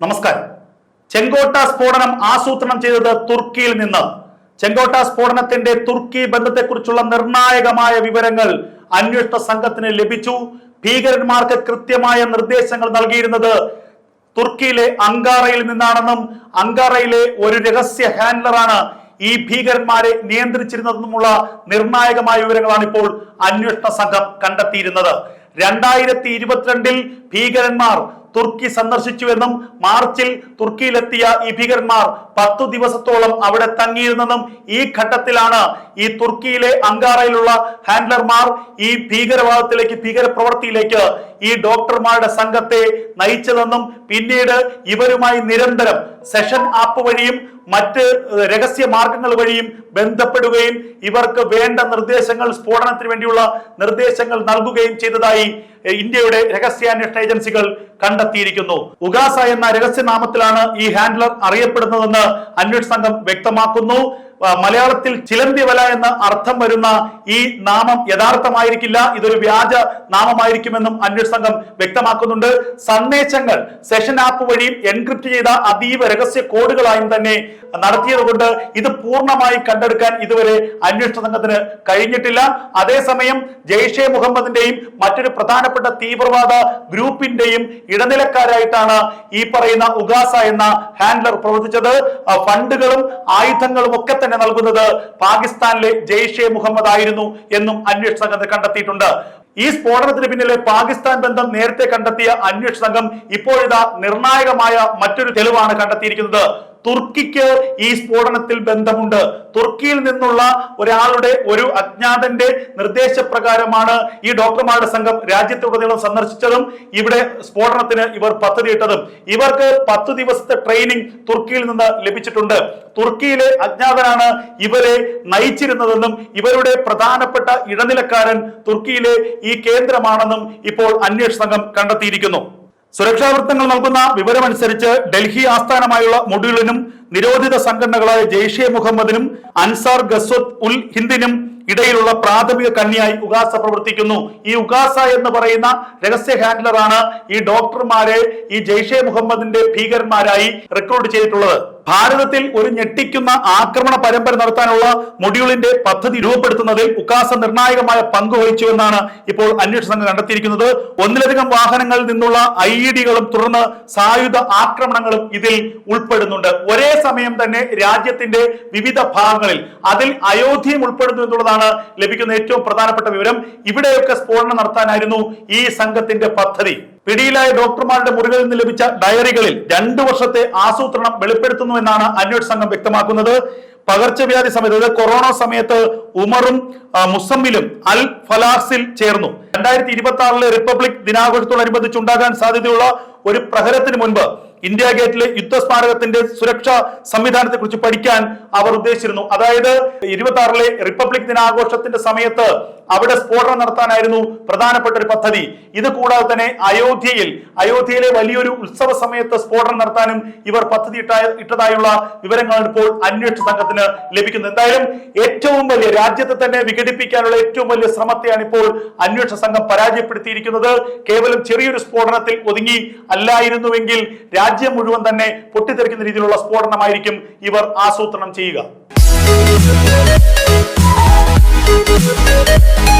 നമസ്കാരം. ചെങ്കോട്ട സ്ഫോടനം ആസൂത്രണം ചെയ്തത് തുർക്കിയിൽ നിന്ന്. ചെങ്കോട്ട സ്ഫോടനത്തിന്റെ തുർക്കി ബന്ധത്തെക്കുറിച്ചുള്ള നിർണായകമായ വിവരങ്ങൾ അന്വേഷണ സംഘത്തിന് ലഭിച്ചു. ഭീകരന്മാർക്ക് കൃത്യമായ നിർദ്ദേശങ്ങൾ നൽകിയിരുന്നത് തുർക്കിയിലെ അങ്കാറയിൽ നിന്നാണെന്നും അങ്കാറയിലെ ഒരു രഹസ്യ ഹാൻഡലറാണ് ഈ ഭീകരന്മാരെ നിയന്ത്രിച്ചിരുന്നതെന്നുമുള്ള നിർണായകമായ വിവരങ്ങളാണ് ഇപ്പോൾ അന്വേഷണ സംഘം കണ്ടെത്തിയിരുന്നത്. രണ്ടായിരത്തി ഇരുപത്തിരണ്ടിൽ ഭീകരന്മാർ തുർക്കി സന്ദർശിച്ചുവെന്നും മാർച്ചിൽ തുർക്കിയിലെത്തിയ ഈ ഭീകരന്മാർ പത്തു ദിവസത്തോളം അവിടെ തങ്ങിയിരുന്നെന്നും ഈ ഘട്ടത്തിലാണ് ഈ തുർക്കിയിലെ അങ്കാറയിലുള്ള ഹാൻഡ്ലർമാർ ഈ ഭീകരവാദത്തിലേക്ക് ഭീകരപ്രവൃത്തിയിലേക്ക് ഈ ഡോക്ടർമാരുടെ സംഘത്തെ നയിച്ചതെന്നും പിന്നീട് ഇവരുമായി നിരന്തരം സെഷൻ ആപ്പ് വഴിയും മറ്റ് രഹസ്യ മാർഗങ്ങൾ വഴിയും ബന്ധപ്പെടുകയും ഇവർക്ക് വേണ്ട നിർദ്ദേശങ്ങൾ സ്ഫോടനത്തിന് വേണ്ടിയുള്ള നിർദ്ദേശങ്ങൾ നൽകുകയും ചെയ്തതായി ഇന്ത്യയുടെ രഹസ്യാന്വേഷണ ഏജൻസികൾ കണ്ടെത്തിയിരിക്കുന്നു. ഉഗാസ എന്ന രഹസ്യനാമത്തിലാണ് ഈ ഹാൻഡ്ലർ അറിയപ്പെടുന്നതെന്ന് അന്വേഷണ സംഘം വ്യക്തമാക്കുന്നു. മലയാളത്തിൽ ചിലന്തി വല എന്ന് അർത്ഥം വരുന്ന ഈ നാമം യഥാർത്ഥമായിരിക്കില്ല. ഇതൊരു വ്യാജ നാമമായിരിക്കുമെന്നും അന്വേഷണ സംഘം വ്യക്തമാക്കുന്നുണ്ട്. സന്ദേശങ്ങൾ സെഷൻ ആപ്പ് വഴി എൻക്രിപ്റ്റ് ചെയ്ത അതീവ രഹസ്യ കോഡുകളായും തന്നെ നടത്തിയത് കൊണ്ട് ഇത് പൂർണമായി കണ്ടെടുക്കാൻ ഇതുവരെ അന്വേഷണ സംഘത്തിന് കഴിഞ്ഞിട്ടില്ല. അതേസമയം ജെയ്ഷെ മുഹമ്മദിന്റെയും മറ്റൊരു പ്രധാനപ്പെട്ട തീവ്രവാദ ഗ്രൂപ്പിന്റെയും ഇടനിലക്കാരായിട്ടാണ് ഈ പറയുന്ന ഉഗാസ എന്ന ഹാൻഡ്ലർ പ്രവർത്തിച്ചത്. ഫണ്ടുകളും ആയുധങ്ങളും ഒക്കെ തന്നെ നൽകുന്നത് പാകിസ്ഥാനിലെ ജെയ്ഷെ മുഹമ്മദ് ആയിരുന്നു എന്നും അന്വേഷണ സംഘത്തെ കണ്ടെത്തിയിട്ടുണ്ട്. ഈ സ്ഫോടനത്തിന് പിന്നിലെ പാകിസ്ഥാൻ ബന്ധം നേരത്തെ കണ്ടെത്തിയ അന്വേഷണ സംഘം ഇപ്പോഴിതാ നിർണായകമായ മറ്റൊരു തെളിവാണ് കണ്ടെത്തിയിരിക്കുന്നത്. തുർക്കിക്ക് ഈ സ്ഫോടനത്തിൽ ബന്ധമുണ്ട്. തുർക്കിയിൽ നിന്നുള്ള ഒരാളുടെ ഒരു അജ്ഞാതന്റെ നിർദ്ദേശപ്രകാരമാണ് ഈ ഡോക്ടർമാരുടെ സംഘം രാജ്യത്തുടനീളം സന്ദർശിച്ചതും ഇവിടെ സ്ഫോടനത്തിന് ഇവർ പദ്ധതിയിട്ടതും. ഇവർക്ക് പത്ത് ദിവസത്തെ ട്രെയിനിങ് തുർക്കിയിൽ നിന്ന് ലഭിച്ചിട്ടുണ്ട്. തുർക്കിയിലെ അജ്ഞാതനാണ് ഇവരെ നയിച്ചിരുന്നതെന്നും ഇവരുടെ പ്രധാനപ്പെട്ട ഇടനിലക്കാരൻ തുർക്കിയിലെ ഈ കേന്ദ്രമാണെന്നും ഇപ്പോൾ അന്വേഷണ സംഘം കണ്ടെത്തിയിരിക്കുന്നു. സുരക്ഷാ വൃത്തങ്ങൾ നൽകുന്ന വിവരമനുസരിച്ച് ഡൽഹി ആസ്ഥാനമായുള്ള മൊഡ്യൂളിനും നിരോധിത സംഘടനകളായ ജെയ്ഷെ മുഹമ്മദിനും അൻസാർ ഗസ്വത് ഉൽ ഹിന്ദിനും ഇടയിലുള്ള പ്രാഥമിക കണ്ണിയായി ഉഗാസ പ്രവർത്തിക്കുന്നു. ഈ ഉഗാസ എന്ന് പറയുന്ന രഹസ്യ ഹാൻഡലറാണ് ഈ ഡോക്ടർമാരെ ഈ ജെയ്ഷെ മുഹമ്മദിന്റെ ഭീകരന്മാരായി റിക്രൂട്ട് ചെയ്തിട്ടുള്ളത്. ഭാരതത്തിൽ ഒരു ഞെട്ടിക്കുന്ന ആക്രമണ പരമ്പര നടത്താനുള്ള മൊഡ്യൂളിന്റെ പദ്ധതി രൂപപ്പെടുത്തുന്നതിൽ ഉക്കാസ നിർണായകമായ പങ്ക് വഹിച്ചു എന്നാണ് ഇപ്പോൾ അന്വേഷണ സംഘം കണ്ടെത്തിയിരിക്കുന്നത്. ഒന്നിലധികം വാഹനങ്ങളിൽ നിന്നുള്ള ഐ ഇ ഡികളും തുടർന്ന് സായുധ ആക്രമണങ്ങളും ഇതിൽ ഉൾപ്പെടുന്നുണ്ട്. ഒരേ സമയം തന്നെ രാജ്യത്തിന്റെ വിവിധ ഭാഗങ്ങളിൽ അതിൽ അയോധ്യയും ഉൾപ്പെടുന്നു എന്നുള്ളതാണ് ലഭിക്കുന്ന ഏറ്റവും പ്രധാനപ്പെട്ട വിവരം. ഇവിടെയൊക്കെ സ്ഫോടനം നടത്താനായിരുന്നു ഈ സംഘത്തിന്റെ പദ്ധതി. പിടിയിലായ ഡോക്ടർമാരുടെ മുറികളിൽ നിന്ന് ലഭിച്ച ഡയറികളിൽ രണ്ടു വർഷത്തെ ആസൂത്രണം വെളിപ്പെടുത്തുന്നു എന്നാണ് അന്വേഷണ സംഘം വ്യക്തമാക്കുന്നത്. പകർച്ചവ്യാധി സമയത്ത് അതായത് കൊറോണ സമയത്ത് ഉമറും മുസമ്മിലും അൽ ഫലാസിൽ ചേർന്നു. രണ്ടായിരത്തി ഇരുപത്തി ആറിലെ റിപ്പബ്ലിക് ദിനാഘോഷത്തോടനുബന്ധിച്ച് ഉണ്ടാകാൻ സാധ്യതയുള്ള ഒരു പ്രഹരത്തിന് മുൻപ് ഇന്ത്യ ഗേറ്റിലെ യുദ്ധ സ്മാരകത്തിന്റെ സുരക്ഷാ സംവിധാനത്തെ കുറിച്ച് പഠിക്കാൻ അവർ ഉദ്ദേശിച്ചിരുന്നു. അതായത് ഇരുപത്തി ആറിലെ റിപ്പബ്ലിക് ദിനാഘോഷത്തിന്റെ സമയത്ത് അവിടെ സ്ഫോടനം നടത്താനായിരുന്നു പ്രധാനപ്പെട്ട ഒരു പദ്ധതി. ഇത് കൂടാതെ തന്നെ അയോധ്യയിൽ അയോധ്യയിലെ വലിയൊരു ഉത്സവ സമയത്ത് സ്ഫോടനം നടത്താനും ഇവർ പദ്ധതി ഇട്ടായ ഇട്ടതായുള്ള വിവരങ്ങളാണ് ഇപ്പോൾ അന്വേഷണ സംഘത്തിന് ലഭിക്കുന്നത്. എന്തായാലും ഏറ്റവും വലിയ രാജ്യത്തെ തന്നെ വിഘടിപ്പിക്കാനുള്ള ഏറ്റവും വലിയ ശ്രമത്തെയാണ് ഇപ്പോൾ അന്വേഷണ സംഘം പരാജയപ്പെടുത്തിയിരിക്കുന്നത്. കേവലം ചെറിയൊരു സ്ഫോടനത്തിൽ ഒതുങ്ങി അല്ലായിരുന്നുവെങ്കിൽ രാജ്യം മുഴുവൻ തന്നെ പൊട്ടിത്തെറിക്കുന്ന രീതിയിലുള്ള സ്ഫോടനമായിരിക്കും ഇവർ ആസൂത്രണം ചെയ്യുക. Thank you.